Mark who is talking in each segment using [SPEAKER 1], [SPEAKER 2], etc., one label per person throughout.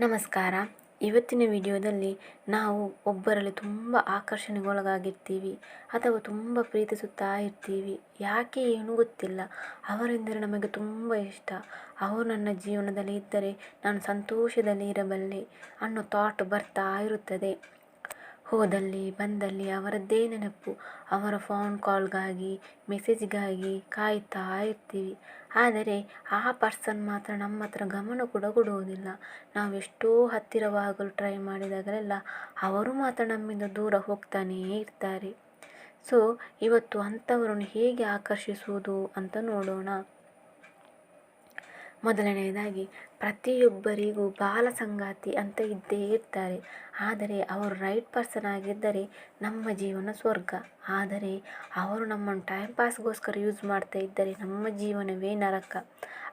[SPEAKER 1] ನಮಸ್ಕಾರ. ಇವತ್ತಿನ ವಿಡಿಯೋದಲ್ಲಿ ನಾವು ಒಬ್ಬರಲ್ಲಿ ತುಂಬ ಆಕರ್ಷಣೆಗೊಳಗಾಗಿರ್ತೀವಿ, ಅಥವಾ ತುಂಬ ಪ್ರೀತಿಸುತ್ತಾ ಇರ್ತೀವಿ. ಯಾಕೆ ಏನು ಗೊತ್ತಿಲ್ಲ. ಅವರೆಂದರೆ ನಮಗೆ ತುಂಬ ಇಷ್ಟ. ಅವರು ನನ್ನ ಜೀವನದಲ್ಲಿ ಇದ್ದರೆ ನಾನು ಸಂತೋಷದಲ್ಲಿ ಇರಬಲ್ಲೆ ಅನ್ನೋ ಥಾಟ್ ಬರ್ತಾ ಇರುತ್ತದೆ. ಹೋದಲ್ಲಿ, ಬಂದಲ್ಲಿ ಅವರದ್ದೇ ನೆನಪು. ಅವರ ಫೋನ್ ಕಾಲ್ಗಾಗಿ ಮೆಸೇಜ್ಗಾಗಿ ಕಾಯ್ತಾ ಇರ್ತೀವಿ. ಆದರೆ ಆ ಪರ್ಸನ್ ಮಾತ್ರ ನಮ್ಮ ಹತ್ರ ಗಮನ ಕೂಡ ಕೊಡುವುದಿಲ್ಲ. ನಾವು ಎಷ್ಟೋ ಹತ್ತಿರವಾಗಲು ಟ್ರೈ ಮಾಡಿದಾಗಲೆಲ್ಲ ಅವರು ಮಾತ್ರ ನಮ್ಮಿಂದ ದೂರ ಹೋಗ್ತಾನೇ ಇರ್ತಾರೆ. ಸೊ ಇವತ್ತು ಅಂಥವರನ್ನು ಹೇಗೆ ಆಕರ್ಷಿಸುವುದು ಅಂತ ನೋಡೋಣ. ಮೊದಲನೆಯದಾಗಿ, ಪ್ರತಿಯೊಬ್ಬರಿಗೂ ಬಾಲ ಸಂಗಾತಿ ಅಂತ ಇದ್ದೇ ಇರ್ತಾರೆ. ಆದರೆ ಅವರು ರೈಟ್ ಪರ್ಸನ್ ಆಗಿದ್ದರೆ ನಮ್ಮ ಜೀವನ ಸ್ವರ್ಗ. ಆದರೆ ಅವರು ನಮ್ಮನ್ನು ಟೈಮ್ ಪಾಸ್ಗೋಸ್ಕರ ಯೂಸ್ ಮಾಡ್ತಾ ಇದ್ದರೆ ನಮ್ಮ ಜೀವನವೇ ನರಕ.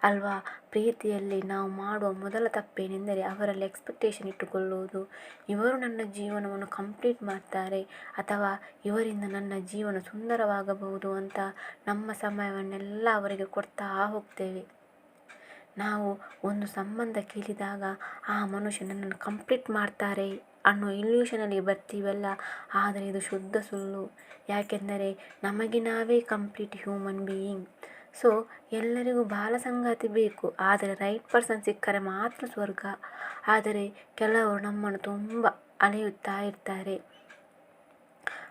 [SPEAKER 1] ಅಲ್ವಾ? ಪ್ರೀತಿಯಲ್ಲಿ ನಾವು ಮಾಡುವ ಮೊದಲ ತಪ್ಪೇನೆಂದರೆ ಅವರಲ್ಲಿ ಎಕ್ಸ್ಪೆಕ್ಟೇಷನ್ ಇಟ್ಟುಕೊಳ್ಳುವುದು. ಇವರು ನನ್ನ ಜೀವನವನ್ನು ಕಂಪ್ಲೀಟ್ ಮಾಡ್ತಾರೆ ಅಥವಾ ಇವರಿಂದ ನನ್ನ ಜೀವನ ಸುಂದರವಾಗಬಹುದು ಅಂತ ನಮ್ಮ ಸಮಯವನ್ನೆಲ್ಲ ಅವರಿಗೆ ಕೊಡ್ತಾ ಹೋಗ್ತೇವೆ. ನಾವು ಒಂದು ಸಂಬಂಧ ಕೇಳಿದಾಗ ಆ ಮನುಷ್ಯ ನನ್ನನ್ನು ಕಂಪ್ಲೀಟ್ ಮಾಡ್ತಾರೆ ಅನ್ನೋ ಇಲ್ಯೂಷನಲ್ಲಿ ಬರ್ತೀವಲ್ಲ? ಆದರೆ ಇದು ಶುದ್ಧ ಸುಳ್ಳು. ಯಾಕೆಂದರೆ ನಮಗೆ ನಾವೇ ಕಂಪ್ಲೀಟ್ ಹ್ಯೂಮನ್ ಬೀಯಿಂಗ್ ಸೊ ಎಲ್ಲರಿಗೂ ಬಾಲ ಸಂಗಾತಿ ಬೇಕು. ಆದರೆ ರೈಟ್ ಪರ್ಸನ್ ಸಿಕ್ಕರೆ ಮಾತ್ರ ಸ್ವರ್ಗ. ಆದರೆ ಕೆಲವರು ನಮ್ಮನ್ನು ತುಂಬ ಅಲೆಯುತ್ತಾ ಇರ್ತಾರೆ.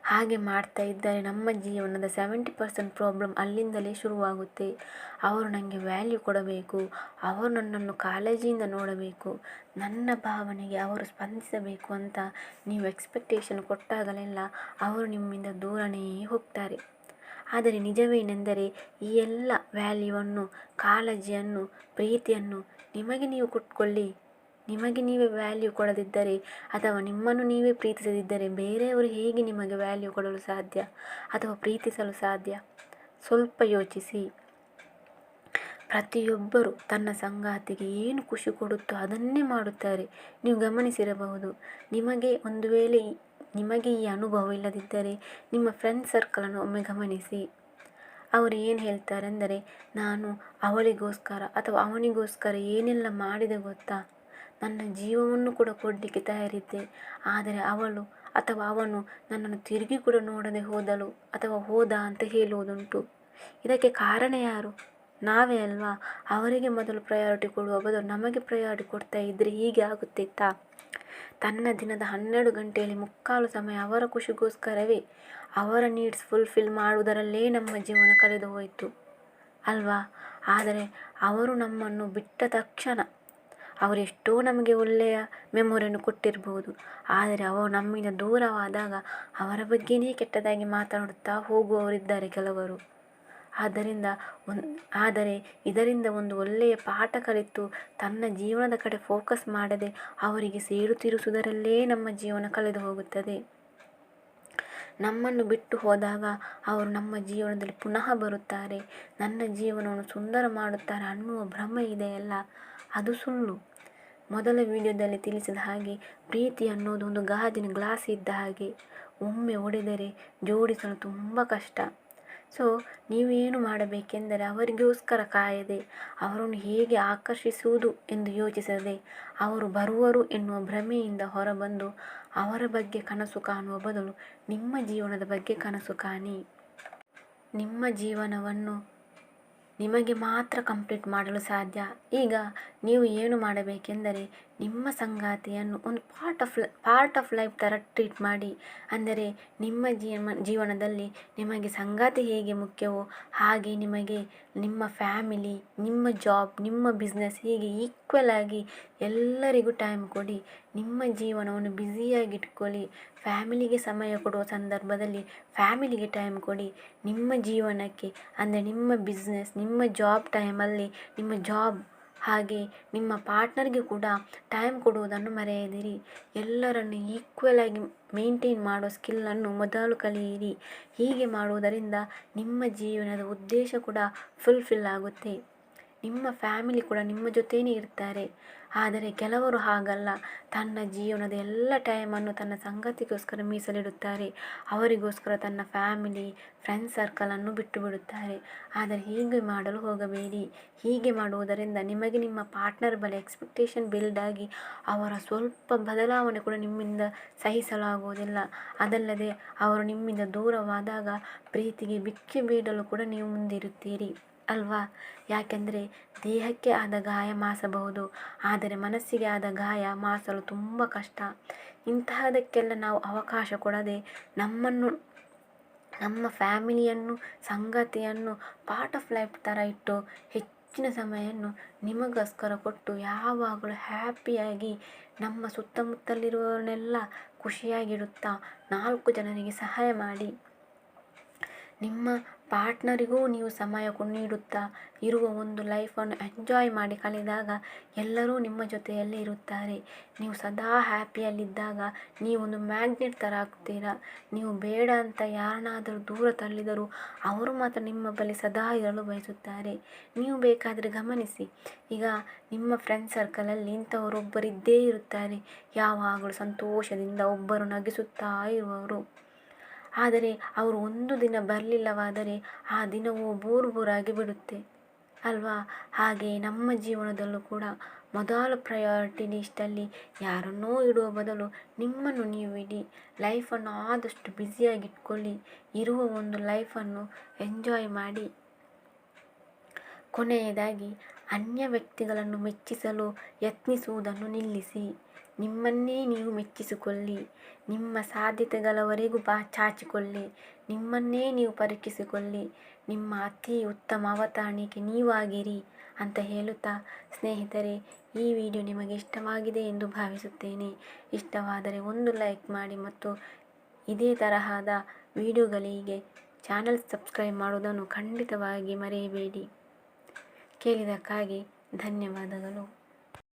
[SPEAKER 1] ಹಾಗೆ ಮಾಡ್ತಾ ಇದ್ದರೆ ನಮ್ಮ ಜೀವನದ ಸೆವೆಂಟಿ ಪರ್ಸೆಂಟ್ ಪ್ರಾಬ್ಲಮ್ ಅಲ್ಲಿಂದಲೇ ಶುರುವಾಗುತ್ತೆ. ಅವರು ನನಗೆ ವ್ಯಾಲ್ಯೂ ಕೊಡಬೇಕು. ಅವರು ನನ್ನನ್ನು ಕಾಳಜಿಯಿಂದ ನೋಡಬೇಕು. ನನ್ನ ಭಾವನೆಗೆ ಅವರು ಸ್ಪಂದಿಸಬೇಕು ಅಂತ ನೀವು ಎಕ್ಸ್ಪೆಕ್ಟೇಷನ್ ಕೊಟ್ಟಾಗಲೆಲ್ಲ ಅವರು ನಿಮ್ಮಿಂದ ದೂರನೇ ಹೋಗ್ತಾರೆ. ಆದರೆ ನಿಜವೇನೆಂದರೆ ಈ ಎಲ್ಲ ವ್ಯಾಲ್ಯೂವನ್ನು ಕಾಳಜಿಯನ್ನು, ಪ್ರೀತಿಯನ್ನು ನಿಮಗೆ ನೀವು ಕೊಟ್ಕೊಳ್ಳಿ. ನಿಮಗೆ ನೀವೇ ವ್ಯಾಲ್ಯೂ ಕೊಡದಿದ್ದರೆ ಅಥವಾ ನಿಮ್ಮನ್ನು ನೀವೇ ಪ್ರೀತಿಸದಿದ್ದರೆ ಬೇರೆಯವರು ಹೇಗೆ ನಿಮಗೆ ವ್ಯಾಲ್ಯೂ ಕೊಡಲು ಸಾಧ್ಯ ಅಥವಾ ಪ್ರೀತಿಸಲು ಸಾಧ್ಯ? ಸ್ವಲ್ಪ ಯೋಚಿಸಿ. ಪ್ರತಿಯೊಬ್ಬರು ತನ್ನ ಸಂಗಾತಿಗೆ ಏನು ಖುಷಿ ಕೊಡುತ್ತೋ ಅದನ್ನೇ ಮಾಡುತ್ತಾರೆ. ನೀವು ಗಮನಿಸಿರಬಹುದು, ನಿಮಗೆ ಒಂದು ವೇಳೆ ನಿಮಗೆ ಈ ಅನುಭವ ಇಲ್ಲದಿದ್ದರೆ ನಿಮ್ಮ ಫ್ರೆಂಡ್ ಸರ್ಕಲನ್ನು ಒಮ್ಮೆ ಗಮನಿಸಿ. ಅವರು ಏನು ಹೇಳ್ತಾರೆ ಅಂದರೆ ನಾನು ಅವಳಿಗೋಸ್ಕರ ಅಥವಾ ಅವನಿಗೋಸ್ಕರ ಏನೆಲ್ಲ ಮಾಡಿದೆ ಗೊತ್ತಾ? ನನ್ನ ಜೀವವನ್ನು ಕೂಡ ಕೊಡಲಿಕ್ಕೆ ತಯಾರಿದ್ದೆ. ಆದರೆ ಅವಳು ಅಥವಾ ಅವನು ನನ್ನನ್ನು ತಿರುಗಿ ಕೂಡ ನೋಡದೆ ಹೋದಳು ಅಥವಾ ಹೋದ ಅಂತ ಹೇಳುವುದುಂಟು. ಇದಕ್ಕೆ ಕಾರಣ ಯಾರು? ನಾವೇ ಅಲ್ವಾ? ಅವರಿಗೆ ಮೊದಲು ಪ್ರಯಾರಿಟಿ ಕೊಡುವ ಬದಲು ನಮಗೆ ಪ್ರಯಾರಿಟಿ ಕೊಡ್ತಾ ಇದ್ದರೆ ಹೀಗೆ ಆಗುತ್ತಿತ್ತಾ ತನ್ನ ದಿನದ ಹನ್ನೆರಡು ಗಂಟೆಯಲ್ಲಿ ಮುಕ್ಕಾಲು ಸಮಯ ಅವರ ಖುಷಿಗೋಸ್ಕರವೇ ಅವರ ನೀಡ್ಸ್ ಫುಲ್ಫಿಲ್ ಮಾಡುವುದರಲ್ಲೇ ನಮ್ಮ ಜೀವನ ಕಳೆದು ಹೋಯಿತು. ಅಲ್ವಾ? ಆದರೆ ಅವರು ನಮ್ಮನ್ನು ಬಿಟ್ಟ ತಕ್ಷಣ ಅವರೆಷ್ಟೋ ನಮಗೆ ಒಳ್ಳೆಯ ಮೆಮೊರಿಯನ್ನು ಕೊಟ್ಟಿರ್ಬೋದು. ಆದರೆ ಅವರು ನಮ್ಮಿಂದ ದೂರವಾದಾಗ ಅವರ ಬಗ್ಗೆಯೇ ಕೆಟ್ಟದಾಗಿ ಮಾತನಾಡುತ್ತಾ ಹೋಗುವವರಿದ್ದಾರೆ ಕೆಲವರು. ಆದ್ದರಿಂದ ಒಂದು ಆದರೆ ಇದರಿಂದ ಒಂದು ಒಳ್ಳೆಯ ಪಾಠ ಕಲಿತು ತನ್ನ ಜೀವನದ ಕಡೆ ಫೋಕಸ್ ಮಾಡದೆ ಅವರಿಗೆ ಸೇರುತ್ತಿರುವುದರಲ್ಲೇ ನಮ್ಮ ಜೀವನ ಕಳೆದು ಹೋಗುತ್ತದೆ. ನಮ್ಮನ್ನು ಬಿಟ್ಟು ಹೋದಾಗ ಅವರು ನಮ್ಮ ಜೀವನದಲ್ಲಿ ಪುನಃ ಬರುತ್ತಾರೆ. ನನ್ನ ಜೀವನವನ್ನು ಸುಂದರ ಮಾಡುತ್ತಾರೆ ಅನ್ನುವ ಭ್ರಮೆ ಇದೆಯಲ್ಲ. ಅದು ಸುಳ್ಳು. ಮೊದಲ ವಿಡಿಯೋದಲ್ಲಿ ತಿಳಿಸಿದ ಹಾಗೆ ಪ್ರೀತಿ ಅನ್ನೋದು ಒಂದು ಗಾಜಿನ ಗ್ಲಾಸ್ ಇದ್ದ ಹಾಗೆ ಒಮ್ಮೆ ಒಡೆದರೆ ಜೋಡಿಸಲು ತುಂಬ ಕಷ್ಟ. ಸೊ ನೀವೇನು ಮಾಡಬೇಕೆಂದರೆ ಅವರಿಗೋಸ್ಕರ ಕಾಯದೆ ಅವರನ್ನು ಹೇಗೆ ಆಕರ್ಷಿಸುವುದು ಎಂದು ಯೋಚಿಸದೆ ಅವರು ಬರುವರು ಎನ್ನುವ ಭ್ರಮೆಯಿಂದ ಹೊರಬಂದು ಅವರ ಬಗ್ಗೆ ಕನಸು ಕಾಣುವ ಬದಲು ನಿಮ್ಮ ಜೀವನದ ಬಗ್ಗೆ ಕನಸು ಕಾಣಿ. ನಿಮ್ಮ ಜೀವನವನ್ನು ನಿಮಗೆ ಮಾತ್ರ ಕಂಪ್ಲೀಟ್ ಮಾಡಲು ಸಾಧ್ಯ. ಈಗ ನೀವು ಏನು ಮಾಡಬೇಕೆಂದರೆ ನಿಮ್ಮ ಸಂಗಾತಿಯನ್ನು ಒಂದು part of part of life ಥರ ಟ್ರೀಟ್ ಮಾಡಿ. ಅಂದರೆ ನಿಮ್ಮ ಜೀವ ಜೀವನದಲ್ಲಿ ನಿಮಗೆ ಸಂಗಾತಿ ಹೇಗೆ ಮುಖ್ಯವೋ ಹಾಗೆ ನಿಮಗೆ ನಿಮ್ಮ ಫ್ಯಾಮಿಲಿ ನಿಮ್ಮ ಜಾಬ್ ನಿಮ್ಮ ಬಿಸ್ನೆಸ್ ಹೀಗೆ ಈಕ್ವಲ್ ಆಗಿ ಎಲ್ಲರಿಗೂ ಟೈಮ್ ಕೊಡಿ. ನಿಮ್ಮ ಜೀವನವನ್ನು ಬ್ಯುಸಿಯಾಗಿ ಇಟ್ಕೊಳ್ಳಿ. ಫ್ಯಾಮಿಲಿಗೆ ಸಮಯ ಕೊಡುವ ಸಂದರ್ಭದಲ್ಲಿ ಫ್ಯಾಮಿಲಿಗೆ ಟೈಮ್ ಕೊಡಿ. ನಿಮ್ಮ ಜೀವನಕ್ಕೆ, ಅಂದರೆ ನಿಮ್ಮ ಬಿಸ್ನೆಸ್ ನಿಮ್ಮ ಜಾಬ್ ಟೈಮಲ್ಲಿ ನಿಮ್ಮ ಜಾಬ್ ಹಾಗೆ ನಿಮ್ಮ ಪಾರ್ಟ್ನರ್ಗೆ ಕೂಡ ಟೈಮ್ ಕೊಡುವುದನ್ನು ಮರೆಯದಿರಿ. ಎಲ್ಲರನ್ನು ಈಕ್ವಲ್ ಆಗಿ ಮೇಂಟೈನ್ ಮಾಡೋ ಸ್ಕಿಲ್ಲನ್ನು ಮೊದಲು ಕಲಿಯಿರಿ. ಹೀಗೆ ಮಾಡುವುದರಿಂದ ನಿಮ್ಮ ಜೀವನದ ಉದ್ದೇಶ ಕೂಡ ಫುಲ್ಫಿಲ್ ಆಗುತ್ತೆ. ನಿಮ್ಮ ಫ್ಯಾಮಿಲಿ ಕೂಡ ನಿಮ್ಮ ಜೊತೆಯೇ ಇರ್ತಾರೆ. ಆದರೆ ಕೆಲವರು ಹಾಗಲ್ಲ. ತನ್ನ ಜೀವನದ ಎಲ್ಲ ಟೈಮನ್ನು ತನ್ನ ಸಂಗತಿಗೋಸ್ಕರ ಮೀಸಲಿಡುತ್ತಾರೆ. ಅವರಿಗೋಸ್ಕರ ತನ್ನ ಫ್ಯಾಮಿಲಿ ಫ್ರೆಂಡ್ಸ್ ಸರ್ಕಲನ್ನು ಬಿಟ್ಟು ಬಿಡುತ್ತಾರೆ ಆದರೆ ಹೀಗೆ ಮಾಡಲು ಹೋಗಬೇಡಿ. ಹೀಗೆ ಮಾಡುವುದರಿಂದ ನಿಮಗೆ ನಿಮ್ಮ ಪಾರ್ಟ್ನರ್ ಬಳಿ ಎಕ್ಸ್ಪೆಕ್ಟೇಷನ್ ಬಿಲ್ಡ್ ಆಗಿ ಅವರ ಸ್ವಲ್ಪ ಬದಲಾವಣೆ ಕೂಡ ನಿಮ್ಮಿಂದ ಸಹಿಸಲಾಗುವುದಿಲ್ಲ. ಅದಲ್ಲದೆ ಅವರು ನಿಮ್ಮಿಂದ ದೂರವಾದಾಗ ಪ್ರೀತಿಗೆ ಬಿಕ್ಕಿ ಬೀಳಲು ಕೂಡ ನೀವು ಮುಂದಿರುತ್ತೀರಿ. ಅಲ್ವಾ? ಯಾಕೆಂದರೆ ದೇಹಕ್ಕೆ ಆದ ಗಾಯ ಮಾಸಬಹುದು, ಆದರೆ ಮನಸ್ಸಿಗೆ ಆದ ಗಾಯ ಮಾಸಲು ತುಂಬ ಕಷ್ಟ. ಇಂತಹದಕ್ಕೆಲ್ಲ ನಾವು ಅವಕಾಶ ಕೊಡದೆ ನಮ್ಮನ್ನು, ನಮ್ಮ ಫ್ಯಾಮಿಲಿಯನ್ನು, ಸಂಗತಿಯನ್ನು ಪಾರ್ಟ್ ಆಫ್ ಲೈಫ್ ಥರ ಇಟ್ಟು ಹೆಚ್ಚಿನ ಸಮಯವನ್ನು ನಿಮಗೋಸ್ಕರ ಕೊಟ್ಟು ಯಾವಾಗಲೂ ಹ್ಯಾಪಿಯಾಗಿ ನಮ್ಮ ಸುತ್ತಮುತ್ತಲಿರುವವರನ್ನೆಲ್ಲ ಖುಷಿಯಾಗಿಡುತ್ತಾ ನಾಲ್ಕು ಜನರಿಗೆ ಸಹಾಯ ಮಾಡಿ. ನಿಮ್ಮ ಪಾರ್ಟ್ನರಿಗೂ ನೀವು ಸಮಯ ನೀಡುತ್ತಾ ಇರುವ ಒಂದು ಲೈಫನ್ನು ಎಂಜಾಯ್ ಮಾಡಿ ಕಳೆದಾಗ ಎಲ್ಲರೂ ನಿಮ್ಮ ಜೊತೆಯಲ್ಲೇ ಇರುತ್ತಾರೆ. ನೀವು ಸದಾ ಹ್ಯಾಪಿಯಲ್ಲಿದ್ದಾಗ ನೀವೊಂದು ಮ್ಯಾಗ್ನೆಟ್ ಥರ ಆಗ್ತೀರಾ. ನೀವು ಬೇಡ ಅಂತ ಯಾರನ್ನಾದರೂ ದೂರ ತಳ್ಳಿದರೂ ಅವರು ಮಾತ್ರ ನಿಮ್ಮ ಬಳಿ ಸದಾ ಇರಲು ಬಯಸುತ್ತಾರೆ. ನೀವು ಬೇಕಾದರೆ ಗಮನಿಸಿ, ಈಗ ನಿಮ್ಮ ಫ್ರೆಂಡ್ ಸರ್ಕಲಲ್ಲಿ ಇಂಥವರೊಬ್ಬರಿದ್ದೇ ಇರುತ್ತಾರೆ. ಯಾವಾಗಲೂ ಸಂತೋಷದಿಂದ ಒಬ್ಬರು ನಗಿಸುತ್ತಾ ಇರುವವರು. ಆದರೆ ಅವರು ಒಂದು ದಿನ ಬರಲಿಲ್ಲವಾದರೆ ಆ ದಿನವೂ ಬೋರ್ ಬೋರಾಗಿ ಬಿಡುತ್ತೆ. ಅಲ್ವಾ? ಹಾಗೆ ನಮ್ಮ ಜೀವನದಲ್ಲೂ ಕೂಡ ಮೊದಲ ಪ್ರಯಾರಿಟಿ ಲಿಸ್ಟಲ್ಲಿ ಯಾರನ್ನೋ ಇಡುವ ಬದಲು ನಿಮ್ಮನ್ನು ನೀವು ಇಡಿ. ಲೈಫನ್ನು ಆದಷ್ಟು ಬ್ಯುಸಿಯಾಗಿಟ್ಕೊಳ್ಳಿ ಇರುವ ಒಂದು ಲೈಫನ್ನು ಎಂಜಾಯ್ ಮಾಡಿ. ಕೊನೆಯದಾಗಿ ಅನ್ಯ ವ್ಯಕ್ತಿಗಳನ್ನು ಮೆಚ್ಚಿಸಲು ಯತ್ನಿಸುವುದನ್ನು ನಿಲ್ಲಿಸಿ. ನಿಮ್ಮನ್ನೇ ನೀವು ಮೆಚ್ಚಿಸಿಕೊಳ್ಳಿ. ನಿಮ್ಮ ಸಾಧ್ಯತೆಗಳವರೆಗೂ ಬಾ ಚಾಚಿಕೊಳ್ಳಿ. ನಿಮ್ಮನ್ನೇ ನೀವು ಪರೀಕ್ಷಿಸಿಕೊಳ್ಳಿ. ನಿಮ್ಮ ಅತಿ ಉತ್ತಮ ಅವತರಣಿಕೆ ನೀವಾಗಿರಿ ಅಂತ ಹೇಳುತ್ತಾ, ಸ್ನೇಹಿತರೆ, ಈ ವಿಡಿಯೋ ನಿಮಗೆ ಇಷ್ಟವಾಗಿದೆ ಎಂದು ಭಾವಿಸುತ್ತೇನೆ. ಇಷ್ಟವಾದರೆ ಒಂದು ಲೈಕ್ ಮಾಡಿ ಮತ್ತು ಇದೇ ತರಹದ ವಿಡಿಯೋಗಳಿಗೆ ಚಾನಲ್ ಸಬ್ಸ್ಕ್ರೈಬ್ ಮಾಡುವುದನ್ನು ಖಂಡಿತವಾಗಿ ಮರೆಯಬೇಡಿ. ಕೇಳಿದಕ್ಕಾಗಿ ಧನ್ಯವಾದಗಳು.